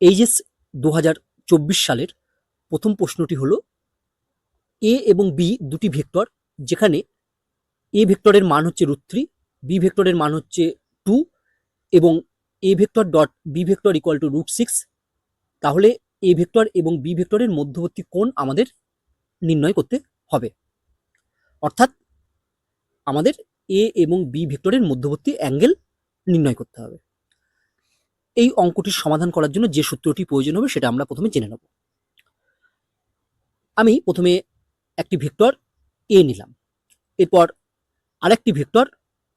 HS দু হাজার চব্বিশ সালের প্রথম প্রশ্নটি হলো এ এবং বি দুটি ভেক্টর, যেখানে এ ভেক্টরের মান হচ্ছে রুট থ্রি বি ভেক্টরের মান হচ্ছে টু এবং A vector dot B vector equal to root six, তাহলে এ ভেক্টর এবং বি ভেক্টরের মধ্যবর্তী কোণ আমাদের নির্ণয় করতে হবে। অর্থাৎ আমাদের এ এবং বি ভেক্টরের মধ্যবর্তী অ্যাঙ্গেল নির্ণয় করতে হবে। এই অঙ্কটির সমাধান করার জন্য যে সূত্রটি প্রয়োজন হবে সেটা আমরা প্রথমে জেনে নেব। আমি প্রথমে একটি ভেক্টর এ নিলাম। এরপর আরেকটি ভেক্টর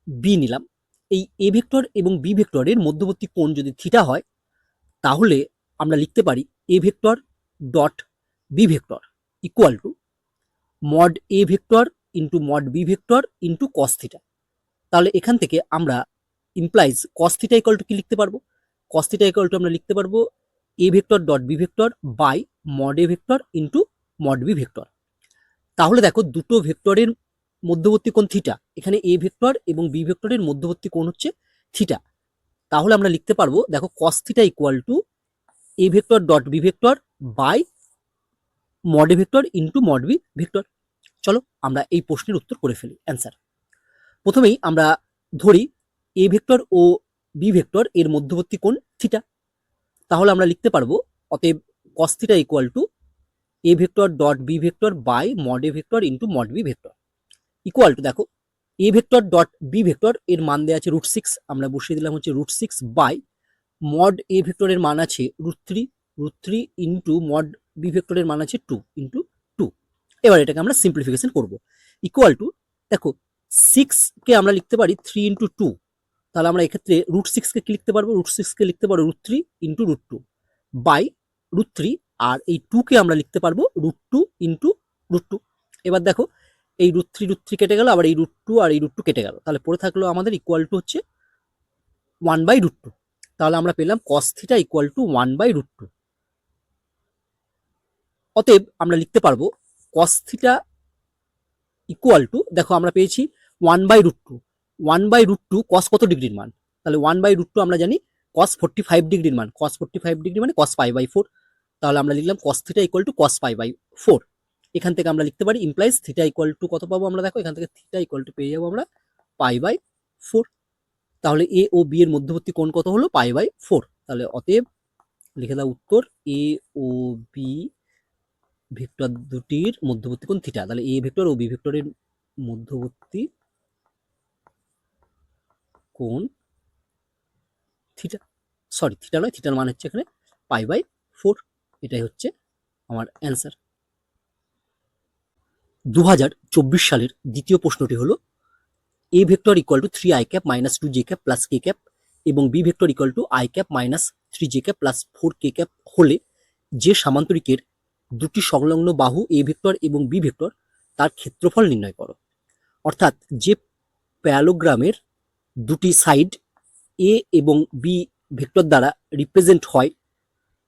বি নিলাম। এই এ ভেক্টর এবং বি ভেক্টরের মধ্যবর্তী কোণ যদি থিটা হয়, তাহলে আমরা লিখতে পারি A vector dot B vector equal to mod A vector into mod B vector into cos theta তাহলে এখান থেকে আমরা implies cos theta equal to কি লিখতে পারব? থিটা ইকুয়াল টু আমরা লিখতে পারব A vector dot B vector by mod A vector into mod B vector তাহলে দেখো দুটো ভেক্টরের মধ্যবর্তী কোণ থিটা এখানে এ ভেক্টর এবং বি ভেক্টরের মধ্যবর্তী কোণ হচ্ছে থিটা তাহলে আমরা লিখতে পারব, দেখো cos equal to A vector dot B vector by mod A vector into mod B vector চলো আমরা এই প্রশ্নের উত্তর করে ফেলি অ্যান্সার প্রথমেই আমরা ধরি এ ভেক্টর ও বি ভেক্টর এর মধ্যবর্তী কোণ থিটা তাহলে আমরা লিখতে পারব, অতএব cos theta equal to A vector dot B vector by mod A vector into mod B vector equal to দেখো A vector dot B vector এর মান দেওয়া আছে রুট সিক্স আমরা বসিয়ে দিলাম হচ্ছে root six by mod A ভেক্টরের মান আছে root three root three into mod B ভেক্টরের মান আছে টু ইন্টু টু এবার এটাকে আমরা সিম্পলিফিকেশন করব। ইকুয়াল টু দেখো সিক্সকে আমরা লিখতে পারি থ্রি ইন্টু টু তাহলে আমরা এক্ষেত্রে রুট সিক্সকে কি লিখতে পারব? রুট সিক্সকে লিখতে পারব root three into root two by root three আর এই টুকে আমরা লিখতে পারব root two into root two এবার দেখো, এই রুট থ্রি রুট থ্রি কেটে গেল, আবার এই রুট টু আর এই রুট টু কেটে গেল। তাহলে পড়ে থাকল আমাদের ইকুয়াল টু হচ্ছে ওয়ান বাই রুট টু তাহলে আমরা পেলাম cos theta equal to one by root two অতএব আমরা লিখতে পারব কস থিটা ইকুয়াল টু দেখো আমরা পেয়েছি one by root two one by root two cos কত ডিগ্রির মান? তাহলে ওয়ান বাই রুট টু আমরা জানি কস ফোর্টি ফাইভ ডিগ্রির মান। কস ফোর্টি ফাইভ ডিগ্রি মানে কস পাই বাই ফোর তাহলে আমরা লিখলাম cos theta equal to cos pi by four এখান থেকে আমরা লিখতে পারি ইমপ্লাইজ থিটা ইকুয়াল টু কত পাবো আমরা দেখো? এখান থেকে থিটা ইকুয়াল টু পেয়ে যাব আমরা পাই বাই ফোর তাহলে এ ও বি এর মধ্যবর্তী কোণ কত হলো? পাই বাই ফোর তাহলে অতএব লিখে দাও উত্তর এ ও বি ভেক্টর দুটির মধ্যবর্তী কোণ থিটা তাহলে এ ভেক্টর ও বি ভেক্টরের মধ্যবর্তী কোণ থিটা সরি থিটা নয় থিটার মান হচ্ছে এখানে পাই বাই ফোর এটাই হচ্ছে আমার অ্যান্সার দু হাজার চব্বিশ সালের দ্বিতীয় প্রশ্নটি হলো A vector equal to three I cap minus two J cap plus K cap এবং B vector equal to I cap minus three J cap plus four K cap হলে যে সামান্তরিকের দুটি সংলগ্ন বাহু এ ভেক্টর এবং বি ভেক্টর তার ক্ষেত্রফল নির্ণয় করো। অর্থাৎ যে প্যালোগ্রামের দুটি সাইড এ এবং বি ভেক্টর দ্বারা রিপ্রেজেন্ট হয়,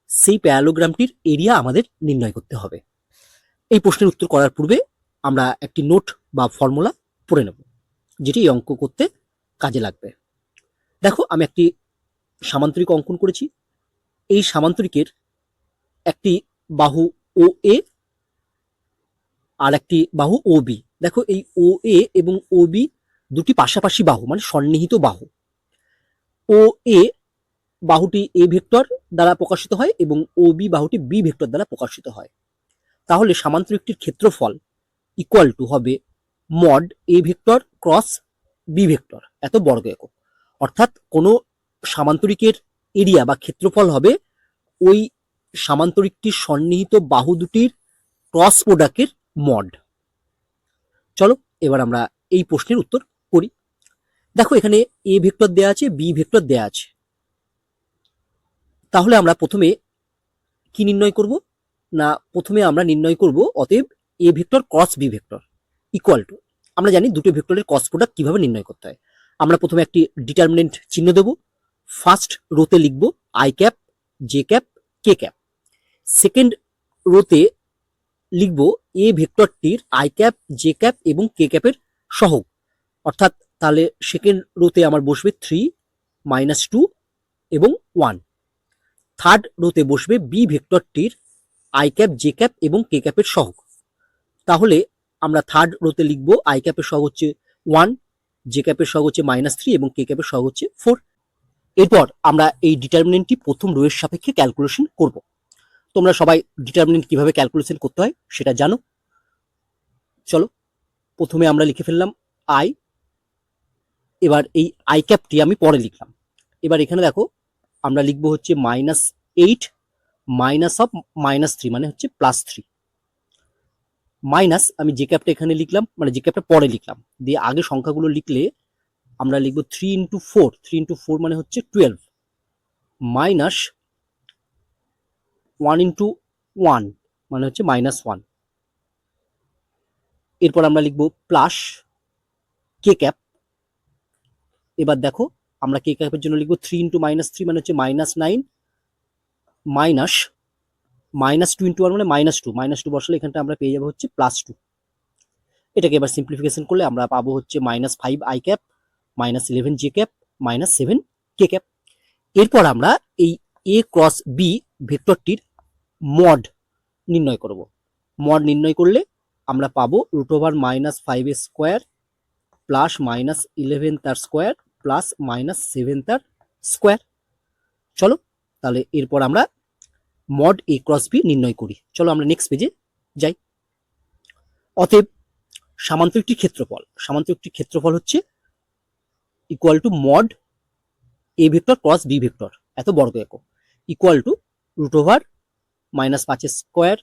সেই প্যারালোগ্রামটির এরিয়া আমাদের নির্ণয় করতে হবে। এই প্রশ্নের উত্তর করার পূর্বে আমরা একটি নোট বা ফর্মুলা পড়ে নেব, যেটি এই অঙ্ক করতে কাজে লাগবে। দেখো, আমি একটি সামান্তরিক অঙ্কন করেছি। এই সামান্তরিকের একটি বাহু ও এ আর একটি বাহু ও বি দেখো, এই ও এ এবং ও বি দুটি পাশাপাশি বাহু মানে সন্নিহিত বাহু। ও এ বাহুটি এ ভেক্টর দ্বারা প্রকাশিত হয় এবং ও বি বাহুটি বি ভেক্টর দ্বারা প্রকাশিত হয়। তাহলে সামান্তরিকটির ক্ষেত্রফল ইকুয়াল টু হবে mod A vector cross B vector এত বর্গ একক। অর্থাৎ কোনো সামান্তরিকের এরিয়া বা ক্ষেত্রফল হবে ওই সামান্তরিকটির সন্নিহিত বাহু দুটির ক্রস প্রোডাক্টের মড চলো, এবার আমরা এই প্রশ্নের উত্তর দেখো, এখানে এ ভেক্টর দেয়া আছে বি ভেক্টর দেয়া আছে। তাহলে আমরা প্রথমে কি নির্ণয় করব? না, প্রথমে আমরা নির্ণয় করব অতএব A vector cross B vector equal to আমরা জানি দুটো ভেক্টরের ক্রস প্রোডাক্ট কীভাবে নির্ণয় করতে হয়। আমরা প্রথমে একটি ডিটারমিনেন্ট চিহ্ন দেব ফার্স্ট রোতে লিখব I cap J cap K cap second রোতে লিখব এ ভেক্টরটির আই ক্যাপ জে ক্যাপ এবং কে ক্যাপের সহগ। অর্থাৎ তাহলে সেকেন্ড রোতে আমার বসবে থ্রি মাইনাস টু এবং ওয়ান থার্ড রোতে বসবে বি ভেক্টরটির আই ক্যাপ জে ক্যাপ এবং কে ক্যাপের সহগ। তাহলে আমরা থার্ড রোতে লিখব আই ক্যাপের সহগ হচ্ছে ওয়ান জে ক্যাপের সহগ হচ্ছে মাইনাস থ্রি এবং কে ক্যাপের সহগ হচ্ছে ফোর এরপর আমরা এই ডিটারমিনেন্টটি প্রথম রোয়ের সাপেক্ষে ক্যালকুলেশন করব। তোমরা সবাই ডিটারমিনেন্ট কীভাবে ক্যালকুলেশন করতে হয় সেটা জানো। চলো, প্রথমে আমরা লিখে ফেললাম আই এবার এই আই ক্যাপটি আমি পরে লিখলাম। এবার এখানে দেখো, আমরা লিখব হচ্ছে minus eight minus of minus three মানে হচ্ছে প্লাস থ্রি মাইনাস আমি যে ক্যাপটা এখানে লিখলাম মানে যে ক্যাপটা পরে লিখলাম। দিয়ে আগে সংখ্যাগুলো লিখলে আমরা লিখব three into four three into four মানে হচ্ছে twelve minus one into one মানে হচ্ছে মাইনাস ওয়ান এরপর আমরা লিখব প্লাস কে ক্যাপ এবার দেখো, আমরা কে ক্যাপের জন্য লিখব থ্রি ইন্টু মাইনাস থ্রি মানে হচ্ছে minus nine minus minus two into one মানে মাইনাস টু মাইনাস টু বসালে এখানটা আমরা পেয়ে যাব হচ্ছে প্লাস টু এটাকে এবার সিম্পলিফিকেশন করলে আমরা পাবো হচ্ছে minus five I cap minus eleven J cap minus seven K cap এরপর আমরা এই এ ক্রস বি ভেক্টরটির মড নির্ণয় করব। মড নির্ণয় করলে আমরা পাবো root over minus five square plus minus eleven তার স্কোয়ার প্লাস মাইনাস সেভেন তার স্কোয়ার চলো, তাহলে এরপর আমরা মড এ ক্রস বি নির্ণয় করি। চলো আমরা নেক্সট পেজে যাই। অতএব সামান্তরিকটির ক্ষেত্রফল সামান্তরিকটির ক্ষেত্রফল হচ্ছে equal to mod A vector cross B vector এত বর্গ একক। Equal to root over minus পাঁচের স্কোয়ার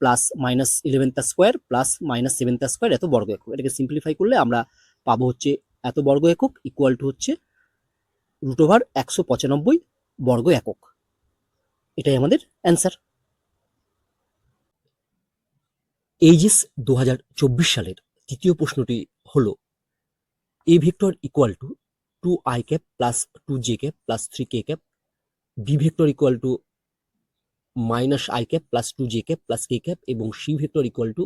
প্লাস মাইনাস ইলেভেন তার স্কোয়ার প্লাস মাইনাস সেভেন তার স্কোয়ার এত বর্গ একক। এটাকে সিম্পলিফাই করলে আমরা পাবো হচ্ছে এত বর্গ একক ইকুয়াল টু হচ্ছে রুট ওভার একশো পঁচানব্বই বর্গ একক। এটাই আমাদের অ্যান্সার এইচএস দু হাজার চব্বিশ সালের তৃতীয় প্রশ্নটি হলো A vector equal to two I cap plus two J cap plus three K cap B vector equal to minus I cap plus two J cap plus K cap এবং C vector equal to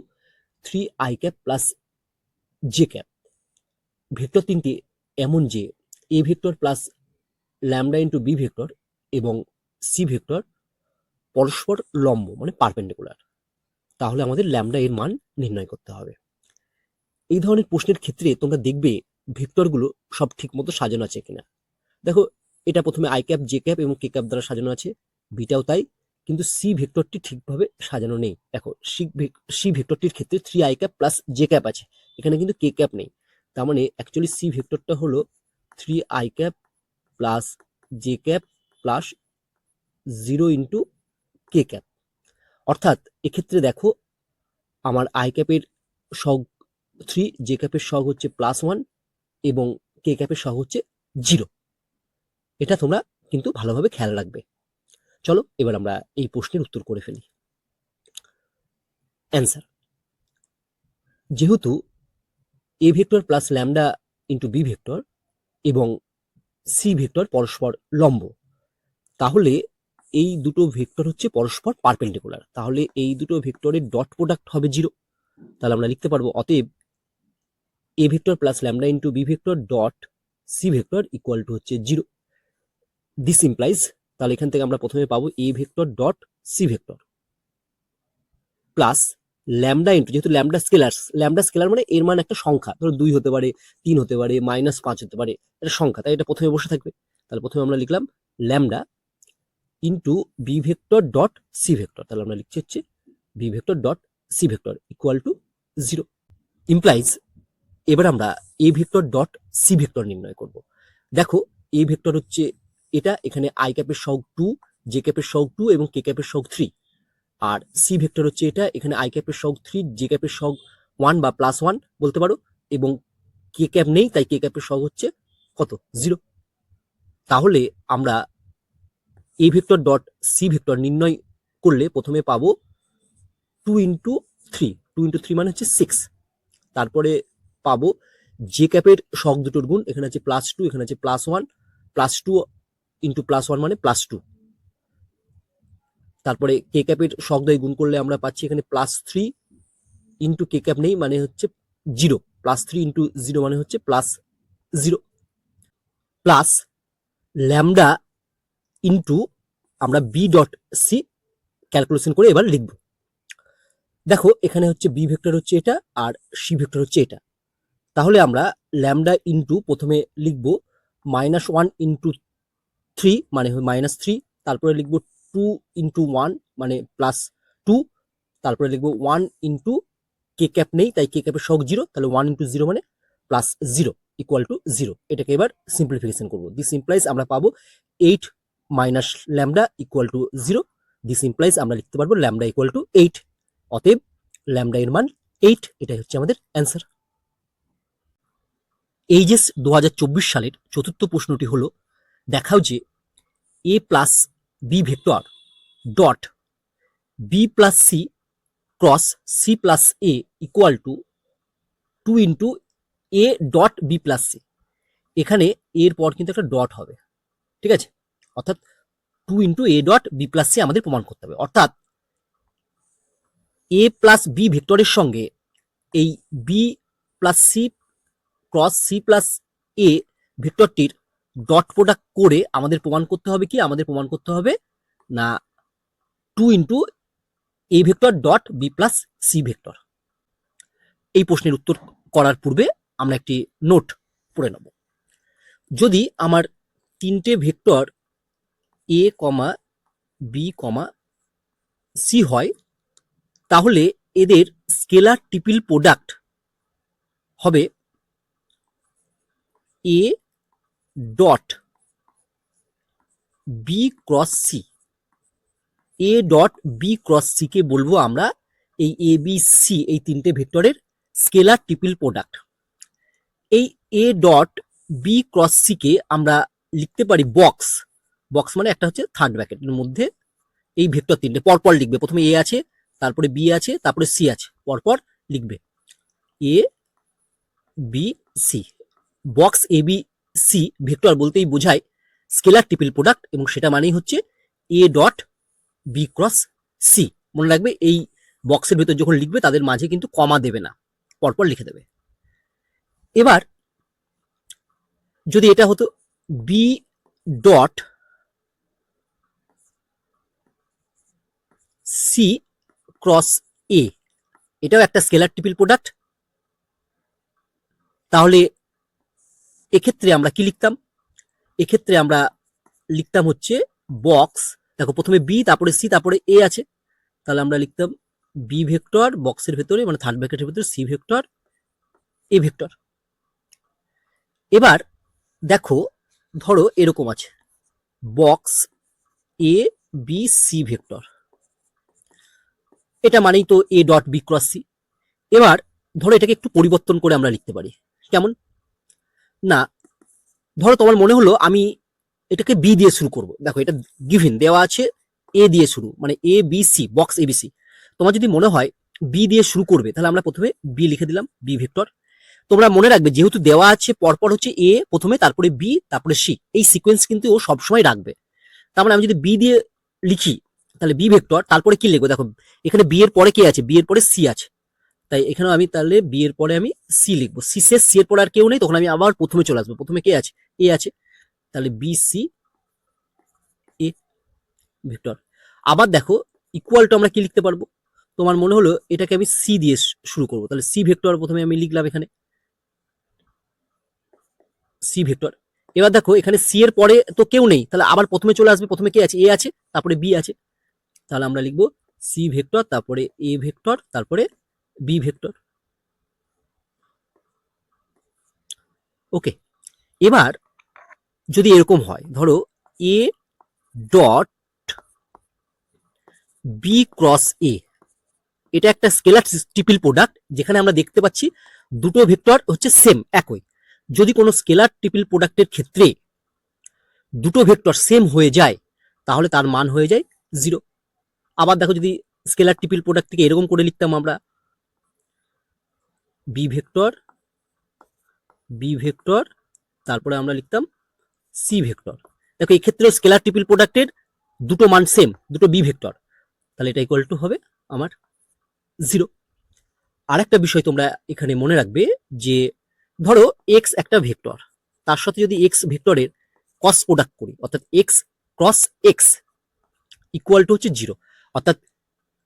three I cap plus J cap vector তিনটি এমন যে A vector plus lambda into B vector এবং C vector পরস্পর লম্ব মানে perpendicular তাহলে আমাদের ল্যামডা এর মান নির্ণয় করতে হবে। এই ধরনের প্রশ্নের ক্ষেত্রে তোমরা দেখবে ভেক্টরগুলো সব ঠিক মতো সাজানো আছে কিনা। দেখো, এটা প্রথমে আই ক্যাপ জে ক্যাপ এবং কে ক্যাপ দ্বারা সাজানো আছে, বিটাও তাই, কিন্তু সি ভেক্টরটি ঠিকভাবে সাজানো নেই। দেখো সি সি ভেক্টরটির ক্ষেত্রে three I cap plus J cap আছে, এখানে কিন্তু কে ক্যাপ নেই। তার মানে অ্যাকচুয়ালি সি ভেক্টরটা হলো three I cap plus J cap plus zero into K cap অর্থাৎ এক্ষেত্রে দেখো আমার আই ক্যাপের সগ থ্রি জে ক্যাপের সগ হচ্ছে প্লাস ওয়ান এবং কে ক্যাপের সগ হচ্ছে জিরো এটা তোমরা কিন্তু ভালোভাবে খেয়াল রাখবে। চলো এবার আমরা এই প্রশ্নের উত্তর করে ফেলি। অ্যান্সার যেহেতু A vector plus lambda into B vector এবং সি ভেক্টর পরস্পর লম্ব। তাহলে এই দুটো ভেক্টর হচ্ছে পরস্পর পারপেন্ডিকুলার তাহলে এই দুটো ভেক্টরের ডট প্রোডাক্ট হবে জিরো তাহলে আমরা লিখতে পারব, অতএব A vector plus lambda into B vector dot C vector equal to হচ্ছে জিরো দিস ইমপ্লাইজ তাহলে এখান থেকে আমরা প্রথমে পাবো A vector dot C vector. Plus lambda into যেহেতু ল্যামডা স্কেলার ল্যামডা স্কেলার মানে এর মান একটা সংখ্যা। ধরো দুই হতে পারে, তিন হতে পারে মাইনাস পাঁচ হতে পারে, এটা সংখ্যা। তাই এটা প্রথমে বসে থাকবে। তাহলে প্রথমে আমরা লিখলাম lambda into B vector dot C vector তাহলে আমরা লিখছি হচ্ছে B vector dot C vector equal to zero implies এবার আমরা A vector dot C vector নির্ণয় করব। দেখো এ ভেক্টর হচ্ছে এটা, এখানে আই ক্যাপের সহগ টু জে ক্যাপের সহগ টু এবং কে ক্যাপের সহগ থ্রি আর সি ভেক্টর হচ্ছে এটা, এখানে আই ক্যাপের সহগ থ্রি জে ক্যাপের সহগ ওয়ান বা প্লাস ওয়ান বলতে পারো, এবং কে ক্যাপ নেই, তাই কে ক্যাপের সহগ হচ্ছে কত? জিরো তাহলে আমরা A vector dot C vector নির্ণয় করলে প্রথমে পাবো two into three two into three মানে হচ্ছে সিক্স তারপরে পাবো জে ক্যাপের শক দুটোর গুণ, এখানে আছে প্লাস টু এখানে আছে plus one plus two into plus one মানে প্লাস টু তারপরে কে ক্যাপের শক দ্বয় গুণ করলে আমরা পাচ্ছি এখানে plus three into K cap নেই মানে হচ্ছে zero plus three into zero মানে হচ্ছে plus zero plus lambda into আমরা বি ডট সি ক্যালকুলেশন করে এবার লিখব। দেখো, এখানে হচ্ছে বি ভেক্টর হচ্ছে এটা আর সি ভেক্টর হচ্ছে এটা। তাহলে আমরা ল্যামডা ইন্টু প্রথমে লিখব মাইনাস ওয়ান ইন্টু থ্রি মানে মাইনাস থ্রি তারপরে লিখব টু ইন্টু ওয়ান মানে প্লাস টু তারপরে লিখব ওয়ান ইন্টু কে ক্যাপ নেই, তাই কে ক্যাপের সহগ জিরো তাহলে ওয়ান ইন্টু জিরো মানে plus zero equal to zero এটাকে এবার সিম্পলিফিকেশন করব। দিস ইমপ্লাইজ আমরা পাবো eight minus lambda equal to zero this implies আমরা লিখতে পারব ল্যামডা ইকুয়াল টু এইট অতএব ল্যামডা এর মান এইট এটাই হচ্ছে আমাদের অ্যান্সার এইচএস দু হাজার চব্বিশ সালের চতুর্থ প্রশ্নটি হলো, দেখাও যে A plus B vector dot B plus C cross C plus A equal to two into A dot B plus C এখানে এর পর কিন্তু একটা ডট হবে, ঠিক আছে? অর্থাৎ two into A dot B plus C আমাদের প্রমাণ করতে হবে। অর্থাৎ এ প্লাস বি ভেক্টরের সঙ্গে এই B plus C cross C plus A ভেক্টরটির dot product করে আমাদের প্রমাণ করতে হবে কি? আমাদের প্রমাণ করতে হবে না two into A vector dot B plus C vector এই প্রশ্নের উত্তর করার পূর্বে আমরা একটি নোট পড়ে নেব। যদি আমার তিনটে vector A comma B comma C হয়, তাহলে এদের স্কেলার টিপিল প্রোডাক্ট হবে A dot B cross C A dot B cross C কে বলব আমরা এই এ বি সি এই তিনটে ভেক্টরের স্কেলার টিপিল প্রোডাক্ট এই A dot B cross C কে আমরা লিখতে পারি বক্স বক্স মানে একটা হচ্ছে থার্ড ব্র্যাকেটের মধ্যে এই ভেক্টর তিনটে। পরপর লিখবে। প্রথমে এ আছে, তারপরে বি আছে, তারপরে সি আছে। পরপর লিখবে। A B C box A B C vector বলতেই বোঝায় স্কেলার টিপিল প্রোডাক্ট এবং সেটা মানেই হচ্ছে A dot B cross C মনে রাখবে এই বক্সের ভেতর যখন লিখবে তাদের মাঝে কিন্তু কমা দেবে না, পরপর লিখে দেবে। এবার যদি এটা হতো B dot C cross A এটাও একটা স্কেলার টিপিল প্রোডাক্ট তাহলে এক্ষেত্রে আমরা কি লিখতাম? এক্ষেত্রে আমরা লিখতাম হচ্ছে বক্স দেখো, প্রথমে বি তারপরে সি তারপরে এ আছে। তাহলে আমরা লিখতাম বি ভেক্টর বক্সের ভেতরে মানে থার্ড ব্র্যাকেটের ভেতরে সি ভেক্টর এ ভেক্টর। এবার দেখো, ধরো এরকম আছে। Box A B C vector. এটা মানেই তো A dot B cross C এবার ধরো এটাকে একটু পরিবর্তন করে আমরা লিখতে পারি। কেমন? না, ধরো তোমার মনে হলো আমি এটাকে বি দিয়ে শুরু করব। দেখো এটা গিভিন দেওয়া আছে এ দিয়ে শুরু মানে A B C box A B C তোমার যদি মনে হয় বি দিয়ে শুরু করবে, তাহলে আমরা প্রথমে বি লিখে দিলাম বি ভেক্টর। তোমরা মনে রাখবে যেহেতু দেওয়া আছে, পরপর হচ্ছে এ প্রথমে তারপরে বি তারপরে সি এই সিকোয়েন্স কিন্তু ও সবসময় রাখবে। তার মানে আমি যদি বি দিয়ে লিখি, তাহলে বি ভেক্টর, তারপরে কি লিখব? দেখো, এখানে বি এর পরে কে আছে? বি এর পরে সি আছে। তাই এখানে আমি তাহলে বি এর পরে আমি সি লিখব। সি শেষ সি এর পরে আর কেউ নেই, তখন আমি আবার প্রথমে চলে আসব। প্রথমে কে আছে? এ আছে। তাহলে বি সি এ ভেক্টর। আবার দেখো ইকুয়াল টু আমরা কি লিখতে পারব? তোমার মনে হলো এটাকে আমি সি দিয়ে শুরু করব। তাহলে সি ভেক্টর প্রথমে আমি লিখলাম এখানে। C vector. এবার দেখো, এখানে সি এর পরে তো কেউ নেই। তাহলে আবার প্রথমে চলে আসবে। প্রথমে কে আছে? এ আছে, তারপরে বি আছে। তাহলে আমরা লিখব সি ভেক্টর, তারপরে এ ভেক্টর, তারপরে বি ভেক্টর ওকে এবার যদি এরকম হয়, ধরো A dot B cross A এটা একটা স্কেলার টিপিল প্রোডাক্ট যেখানে আমরা দেখতে পাচ্ছি দুটো ভেক্টর হচ্ছে সেম একই। যদি কোনো স্কেলার টিপিল প্রোডাক্টের ক্ষেত্রে দুটো ভেক্টর সেম হয়ে যায়, তাহলে তার মান হয়ে যায় জিরো আবার দেখো যদি স্কেলার টিপিল প্রোডাক্টটিকে এরকম করে লিখতাম আমরা বি ভেক্টর বি ভেক্টর তারপরে আমরা লিখতাম সি ভেক্টর দেখো, এই ক্ষেত্রে স্কেলার টিপিল প্রোডাক্টের দুটো মান সেম দুটো বি ভেক্টর তাহলে এটা ইকুয়াল টু হবে আমার জিরো আরেকটা বিষয় তোমরা এখানে মনে রাখবে যে, ধরো এক্স একটা ভেক্টর তার সাথে যদি এক্স ভেক্টরের ক্রস প্রোডাক্ট করি, অর্থাৎ X cross X equal to হচ্ছে জিরো অর্থাৎ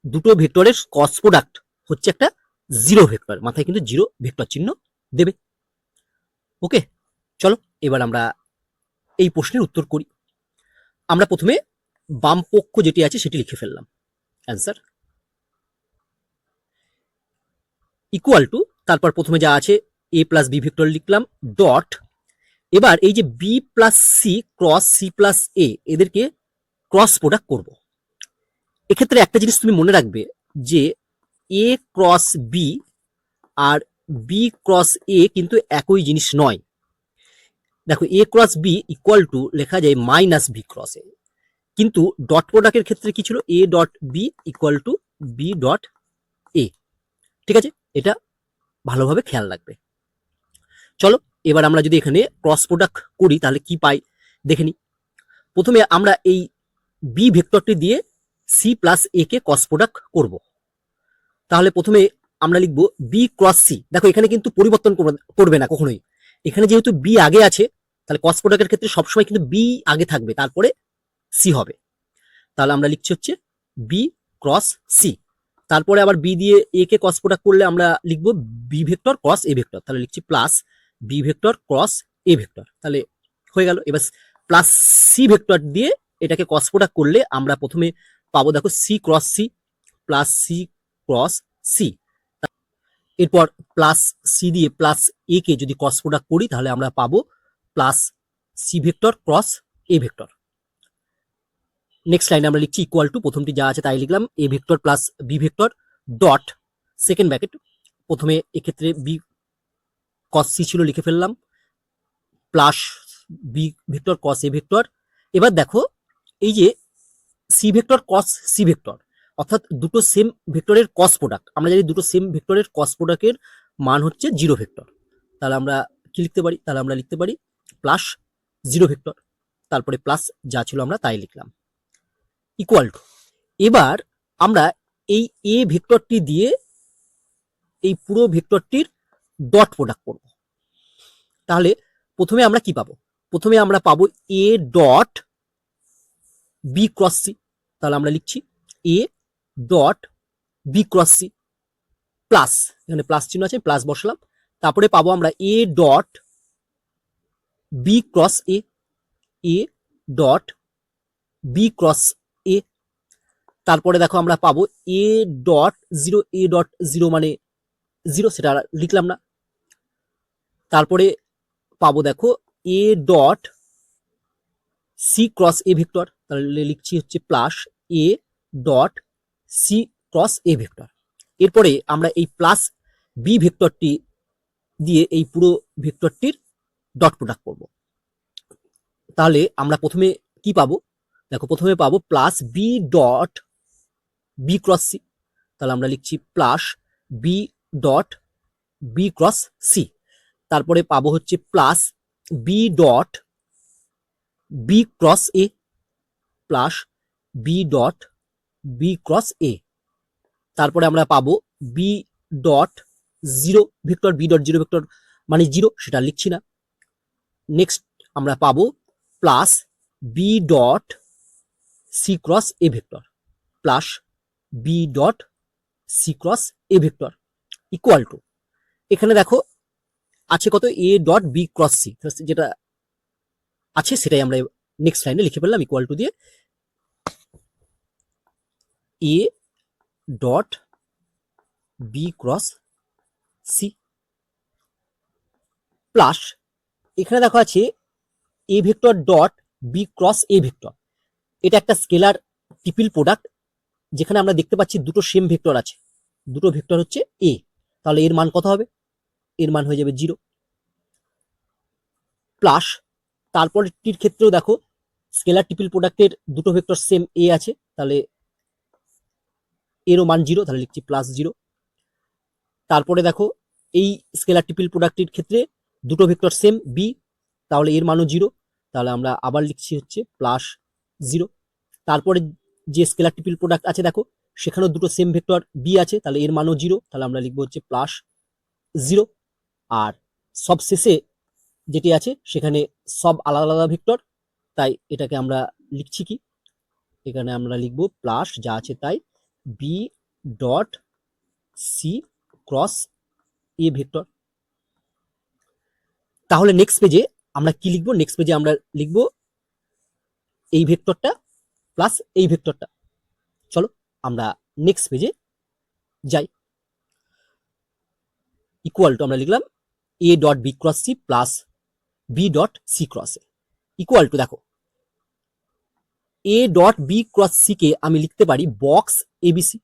দুটো ভেক্টরের ক্রস প্রোডাক্ট হচ্ছে একটা জিরো ভেক্টর মাথায় কিন্তু জিরো ভেক্টর চিহ্ন দেবে। ওকে চলো এবার আমরা এই প্রশ্নের উত্তর করি। আমরা প্রথমে বাম পক্ষ যেটি আছে সেটি লিখে ফেললাম। অ্যান্সার ইকুয়াল টু তারপর প্রথমে যা আছে এ প্লাস বি ভেক্টর লিখলাম ডট এবার এই যে B plus C cross C plus A এদেরকে ক্রস প্রোডাক্ট করব। এক্ষেত্রে একটা জিনিস তুমি মনে রাখবে যে এ ক্রস বি আর বি ক্রস এ কিন্তু একই জিনিস নয়। দেখো A cross B equal to লেখা যায় মাইনাস বি ক্রস এ কিন্তু ডট প্রোডাক্টের ক্ষেত্রে কি ছিল? A dot B equal to B dot A ঠিক আছে? এটা ভালোভাবে খেয়াল রাখবে। চলো, এবার আমরা যদি এখানে ক্রস প্রোডাক্ট করি, তাহলে কি পাই? দেখে নিই প্রথমে আমরা এই বি ভেক্টরটি দিয়ে সি প্লাস এ কে ক্রস প্রোডাক্ট করব। তাহলে প্রথমে আমরা লিখব বি ক্রস সি দেখো, এখানে কিন্তু পরিবর্তন করবে- না কখনোই। এখানে যেহেতু বি আগে আছে, তাহলে ক্রস প্রোডাক্টের ক্ষেত্রে সবসময় কিন্তু বি আগে থাকবে, তারপরে সি হবে। তাহলে আমরা লিখছি হচ্ছে বি ক্রস সি তারপরে আবার বি দিয়ে এ কে ক্রস প্রোডাক্ট করলে আমরা লিখব B vector cross A vector তাহলে লিখছি plus B vector cross A vector তাহলে হয়ে গেল। এবার প্লাস সি ভেক্টর দিয়ে এটাকে ক্রস প্রোডাক্ট করলে আমরা প্রথমে পাবো, দেখো C cross C plus C cross C এরপর প্লাস সি দিয়ে প্লাস এ কে যদি ক্রস প্রোডাক্ট করি, তাহলে আমরা পাবো plus C vector cross A vector next লাইনে আমরা লিখছি ইকুয়াল টু প্রথমটি যা আছে তাই লিখলাম A vector plus B vector dot second bracket প্রথমে এক্ষেত্রে বি কস সি ছিল লিখে ফেললাম plus B vector cross A vector এবার দেখো এই যে C vector cross C vector অর্থাৎ দুটো সেম ভেক্টরের কস প্রোডাক্ট আমরা জানি দুটো সেম ভেক্টরের কস প্রোডাক্টের মান হচ্ছে জিরো ভেক্টর তাহলে আমরা কি লিখতে পারি? তাহলে আমরা লিখতে পারি প্লাস জিরো ভেক্টর তারপরে প্লাস যা ছিল আমরা তাই লিখলাম। ইকুয়াল টু এবার আমরা এই এ ভেক্টরটি দিয়ে এই পুরো ভেক্টরটির ডট প্রোডাক্ট করব। তাহলে প্রথমে আমরা কি পাবো? প্রথমে আমরা পাবো A dot B cross C তাহলে আমরা লিখছি A dot B cross C plus এখানে প্লাস চিহ্ন আছে প্লাস বসালাম। তারপরে পাবো আমরা A dot B cross A A dot B cross A তারপরে দেখো আমরা পাবো A dot zero A dot zero মানে জিরো সেটা লিখলাম না। তারপরে পাবো দেখো A dot C cross A vector তাহলে লিখছি হচ্ছে plus A dot C cross A vector এরপরে আমরা এই প্লাস বি ভেক্টরটি দিয়ে এই পুরো ভেক্টরটির ডট প্রোডাক্ট করব। তাহলে আমরা প্রথমে কি পাবো? দেখো, প্রথমে পাবো plus B dot B cross C তাহলে আমরা লিখছি plus B dot B cross C তারপরে পাবো হচ্ছে plus B dot B cross A plus B dot B cross A তারপরে আমরা পাবো B dot zero vector B dot zero vector মানে জিরো সেটা লিখছি না। নেক্সট আমরা পাবো plus B dot C cross A vector plus B dot C cross A vector equal to এখানে দেখো আছে কত? A dot B cross C যেটা আছে সেটাই আমরা নেক্সট লাইনে লিখে ফেললাম ইকুয়াল টু দিয়ে। A dot B cross C plus এখানে দেখো আছে A vector dot B cross A vector এটা একটা স্কেলার টিপিল প্রোডাক্ট যেখানে আমরা দেখতে পাচ্ছি দুটো সেম ভেক্টর আছে। দুটো ভেক্টর হচ্ছে এ তাহলে এর মান কত হবে? এর মান হয়ে যাবে জিরো প্লাস তারপরটির ক্ষেত্রেও দেখো স্কেলার টিপিল প্রোডাক্টের দুটো ভেক্টর সেম এ আছে। তাহলে এরও মান জিরো তাহলে লিখছি প্লাস জিরো তারপরে দেখো, এই স্কেলার টিপিল প্রোডাক্টের ক্ষেত্রে দুটো ভেক্টর সেম বি তাহলে এর মানও জিরো তাহলে আমরা আবার লিখছি হচ্ছে প্লাস জিরো তারপরে যে স্কেলার টিপিল প্রোডাক্ট আছে দেখো, সেখানেও দুটো সেম ভেক্টর বি আছে, তাহলে এর মানও জিরো তাহলে আমরা লিখব হচ্ছে প্লাস জিরো আর সব শেষে যেটি আছে, সেখানে সব আলাদা আলাদা ভেক্টর তাই এটাকে আমরা লিখছি কি? এখানে আমরা লিখব প্লাস যা আছে তাই B dot C cross A vector তাহলে নেক্সট পেজে আমরা কি লিখব? নেক্সট পেজে আমরা লিখব এই ভেক্টরটা প্লাস এই ভেক্টরটা চলো আমরা নেক্সট পেজে যাই। ইকুয়াল টু আমরা লিখলাম A dot B cross C plus B dot C cross equal to দেখো A dot B cross C কে আমি লিখতে পারি box ABC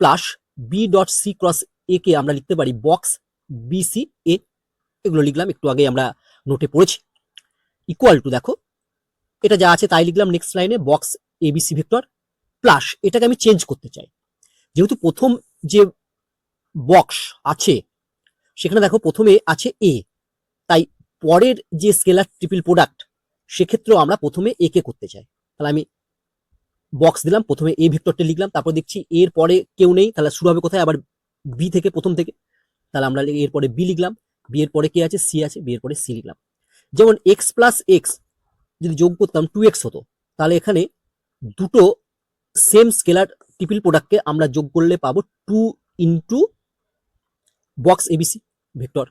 plus B dot C cross A কে আমরা লিখতে পারি বক্স বিসি এ এগুলো লিখলাম, একটু আগে আমরা নোটে পড়েছি। ইকুয়াল টু দেখো, এটা যা আছে তাই লিখলাম নেক্সট লাইনে বক্স এবিসি ভেক্টর প্লাস এটাকে আমি চেঞ্জ করতে চাই। যেহেতু প্রথম যে বক্স আছে, সেখানে দেখো প্রথমে আছে এ তাই পরের যে স্কেলার ট্রিপল প্রোডাক্ট সেক্ষেত্রেও আমরা প্রথমে এ কে করতে চাই। তাহলে আমি বক্স দিলাম, প্রথমে এ ভেক্টরটা লিখলাম, তারপর দেখছি এর পরে কেউ নেই, তাহলে শুরু হবে কোথায়? আবার বি থেকে, প্রথম থেকে। তাহলে আমরা এর পরে বি লিখলাম বি এর পরে কে আছে? সি আছে বি এর পরে সি লিখলাম। যেমন এক্স প্লাস এক্স যদি যোগ করতাম টু এক্স হতো, তাহলে এখানে দুটো সেম স্কেলার টিপিল প্রোডাক্টকে আমরা যোগ করলে পাবো two into box ABC vector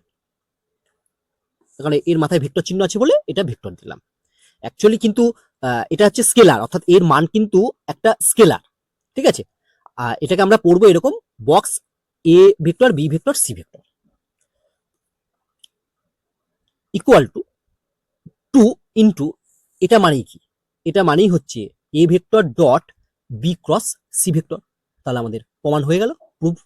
এখানে এর মাথায় ভেক্টর চিহ্ন আছে বলে এটা ভেক্টর দিলাম। অ্যাকচুয়ালি কিন্তু এটা হচ্ছে স্কেলার অর্থাৎ এর মান কিন্তু একটা স্কেলার ঠিক আছে? এটাকে আমরা পড়ব এরকম box A vector B vector C vector equal to two into এটা মানেই কি? এটা মানেই হচ্ছে A vector dot B cross C vector তাহলে আমাদের প্রমাণ হয়ে গেল প্রুফ